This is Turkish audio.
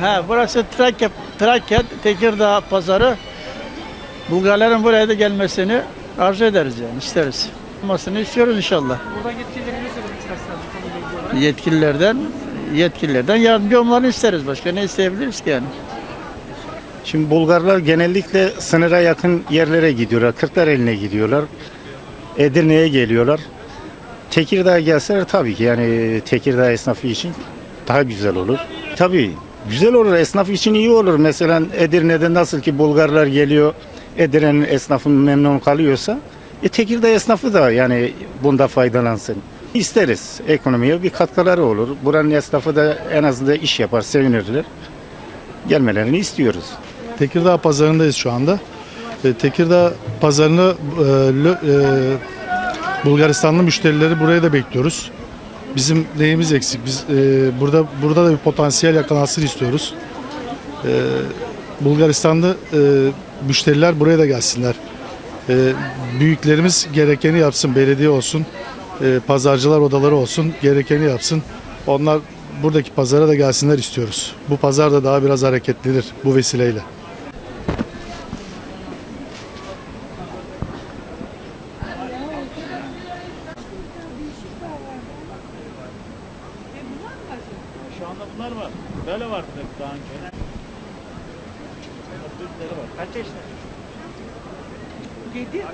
Ha, burası Trakya, Trakya Tekirdağ pazarı. Bulgarların buraya da gelmesini arzu ederiz yani isteriz. Olmasını istiyoruz inşallah. Buradan söylemek bu konuyla ilgili olarak. Yetkililerden yetkililerden yardımcı olmalarını isteriz. Başka ne isteyebiliriz ki yani? Şimdi Bulgarlar genellikle sınıra yakın yerlere gidiyorlar. Kırklareli'ne gidiyorlar. Edirne'ye geliyorlar. Tekirdağ'a gelseler tabii ki yani Tekirdağ esnafı için daha güzel olur. Tabii güzel olur esnaf için iyi olur. Mesela Edirne'de nasıl ki Bulgarlar geliyor Edirne'nin esnafı memnun kalıyorsa e, Tekirdağ esnafı da yani bunda faydalansın. İsteriz ekonomiye bir katkıları olur. Buranın esnafı da en azından iş yapar, sevinirler. Gelmelerini istiyoruz. Tekirdağ pazarındayız şu anda. E, Tekirdağ pazarını e, e, Bulgaristanlı müşterileri buraya da bekliyoruz. Bizim neyimiz eksik? Biz e, burada burada da bir potansiyel yakalansın istiyoruz. E, Bulgaristanlı e, müşteriler buraya da gelsinler. E, büyüklerimiz gerekeni yapsın, belediye olsun, e, pazarcılar odaları olsun, gerekeni yapsın. Onlar buradaki pazara da gelsinler istiyoruz. Bu pazar da daha biraz hareketlidir bu vesileyle. Şu anda bunlar var. Böyle vardı daha önce. Kaç yaşında? Yedi.